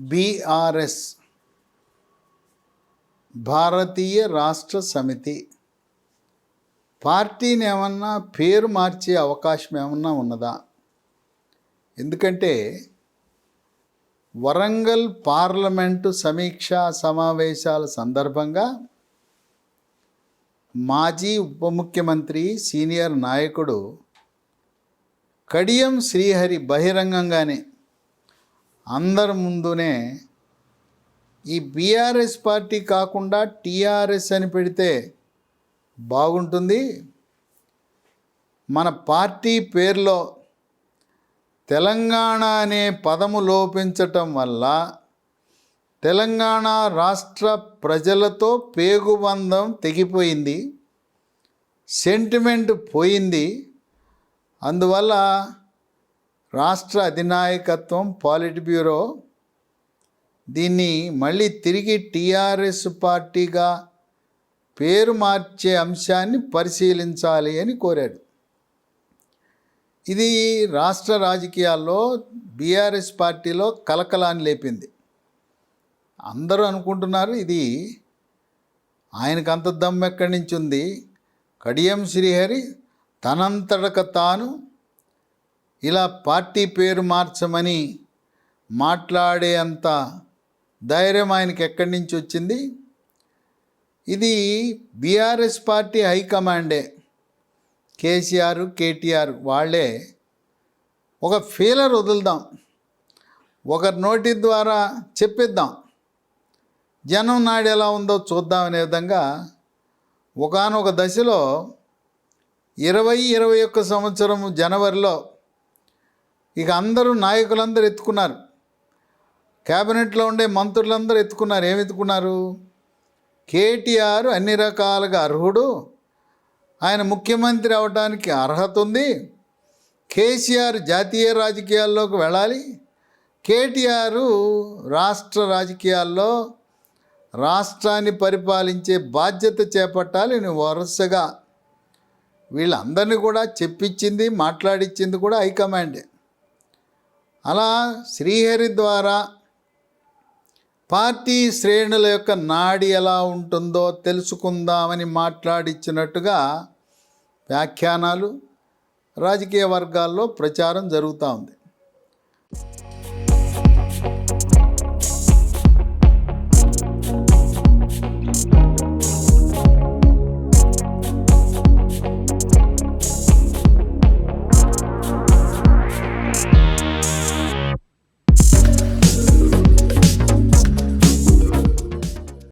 BRS భారతీయ రాష్ట్ర సమితి. పార్టీని ఏమన్నా పేరు మార్చే అవకాశం ఏమన్నా ఉన్నదా? ఎందుకంటే వరంగల్ పార్లమెంటు సమీక్షా సమావేశాల సందర్భంగా మాజీ ఉప ముఖ్యమంత్రి సీనియర్ నాయకుడు కడియం శ్రీహరి బహిరంగంగానే అందరి ముందునే ఈ బీఆర్ఎస్ పార్టీ కాకుండా టీఆర్ఎస్ అని పెడితే బాగుంటుంది. మన పార్టీ పేరులో తెలంగాణ అనే పదము లోపించటం వల్ల తెలంగాణ రాష్ట్ర ప్రజలతో పేగుబంధం తెగిపోయింది సెంటిమెంట్ పోయింది. అందువల్ల రాష్ట్ర అధినాయకత్వం పాలిట్ బ్యూరో దీన్ని మళ్ళీ తిరిగి టీఆర్ఎస్ పార్టీగా పేరు మార్చే అంశాన్ని పరిశీలించాలి అని కోరాడు ఇది రాష్ట్ర రాజకీయాల్లో బీఆర్ఎస్ పార్టీలో కలకలాన్ని లేపింది. అందరూ అనుకుంటున్నారు ఇది ఆయనకు అంత దమ్ము ఎక్కడి నుంచి ఉంది? కడియం శ్రీహరి తనంతటక తాను ఇలా పార్టీ పేరు మార్చమని మాట్లాడే అంత ధైర్యం ఆయనకి ఎక్కడి నుంచి వచ్చింది? ఇది బీఆర్ఎస్ పార్టీ హైకమాండే. కేసీఆర్ కేటీఆర్ వాళ్ళే ఒక ఫీలర్ వదులుదాం. ఒకరి నోటి ద్వారా చెప్పిద్దాం. జనం నాడు ఎలా ఉందో చూద్దాం అనే విధంగా ఒకనొక దశలో ఇరవై ఇరవై ఒక్క సంవత్సరం జనవరిలో ఇక అందరూ నాయకులందరూ ఎత్తుకున్నారు. క్యాబినెట్లో ఉండే మంత్రులందరూ ఎత్తుకున్నారు. ఏమి ఎత్తుకున్నారు? కేటీఆర్ అన్ని రకాలుగా అర్హుడు. ఆయన ముఖ్యమంత్రి అవడానికి అర్హత ఉంది. కేసీఆర్ జాతీయ రాజకీయాల్లోకి వెళ్ళాలి. కేటీఆర్ రాష్ట్ర రాజకీయాల్లో రాష్ట్రాన్ని పరిపాలించే బాధ్యత చేపట్టాలి. వరుసగా వీళ్ళందరినీ కూడా చెప్పించింది మాట్లాడిచ్చింది కూడా హైకమాండే. అలా శ్రీహరి ద్వారా పార్టీ శ్రేణుల యొక్క నాడి ఎలా ఉంటుందో తెలుసుకుందామని మాట్లాడిచ్చినట్టుగా వ్యాఖ్యానాలు రాజకీయ వర్గాల్లో ప్రచారం జరుగుతూ ఉంది.